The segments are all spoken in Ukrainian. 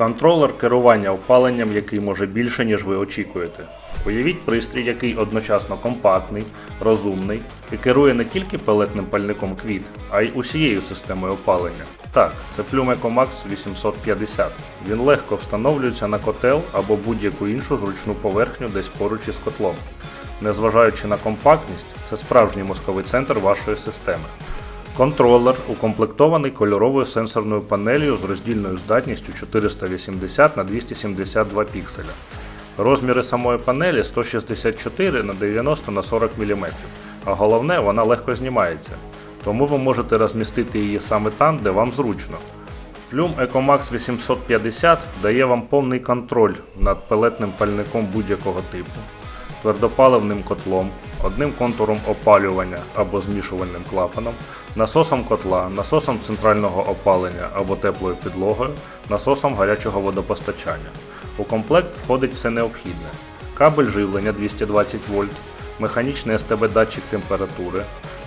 Контролер керування опаленням, який може більше, ніж ви очікуєте. Уявіть пристрій, який одночасно компактний, розумний і керує не тільки пелетним пальником квіт, а й усією системою опалення. Так, це Plume EcoMax 850. Він легко встановлюється на котел або будь-яку іншу зручну поверхню десь поруч із котлом. Незважаючи на компактність, це справжній мозковий центр вашої системи. Контролер укомплектований кольоровою сенсорною панелью з роздільною здатністю 480 на 272 пікселя. Розміри самої панелі 164 на 90 на 40 мм, а головне, вона легко знімається, тому ви можете розмістити її саме там, де вам зручно. Plume EcoMax 850 дає вам повний контроль над пелетним пальником будь-якого типу, твердопаливним котлом, одним контуром опалювання або змішувальним клапаном, насосом котла, насосом центрального опалення або теплою підлогою, насосом гарячого водопостачання. У комплект входить все необхідне: кабель живлення 220 вольт, механічний СТБ датчик температури,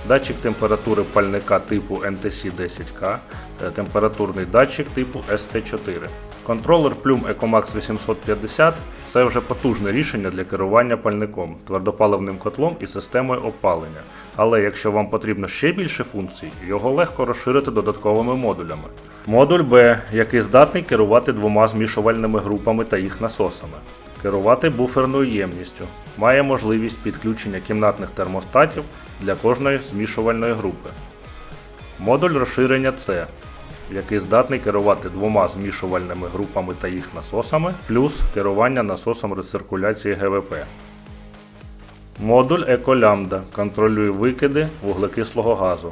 датчик температури пальника типу NTC-10K, е, температурний датчик типу ST4. Контролер Plume EcoMax 850 це вже потужне рішення для керування пальником, твердопаливним котлом і системою опалення. Але якщо вам потрібно ще більше функцій, його легко розширити додатковими модулями. Модуль B, який здатний керувати двома змішувальними групами та їх насосами. Керувати буферною ємністю. Має можливість підключення кімнатних термостатів для кожної змішувальної групи. Модуль розширення C, який здатний керувати двома змішувальними групами та їх насосами, плюс керування насосом рециркуляції ГВП. Модуль EcoLambda контролює викиди вуглекислого газу.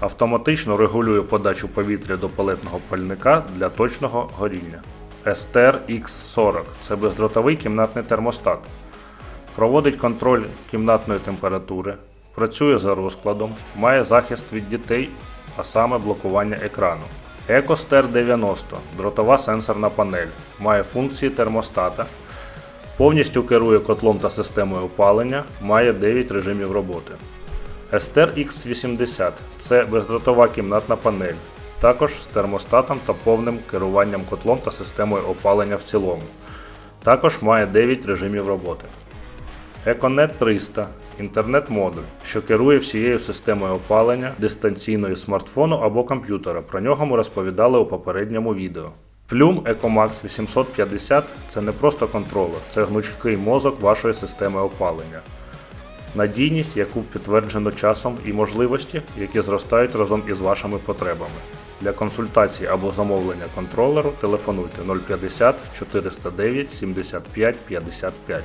Автоматично регулює подачу повітря до палетного пальника для точного горіння. STR X40 це бездротовий кімнатний термостат. Проводить контроль кімнатної температури, працює за розкладом, має захист від дітей, а саме блокування екрану. EcoSter 90 дротова сенсорна панель, має функції термостата, повністю керує котлом та системою опалення, має 9 режимів роботи. Ester X80 це бездротова кімнатна панель, також з термостатом та повним керуванням котлом та системою опалення в цілому. Також має 9 режимів роботи. EcoNet 300 інтернет-модуль, що керує всією системою опалення дистанційної смартфону або комп'ютера. Про нього ми розповідали у попередньому відео. Plume EcoMax 850 це не просто контролер, це гнучкий мозок вашої системи опалення. Надійність, яку підтверджено часом і можливості, які зростають разом із вашими потребами. Для консультації або замовлення контролеру телефонуйте 050 409 75 55.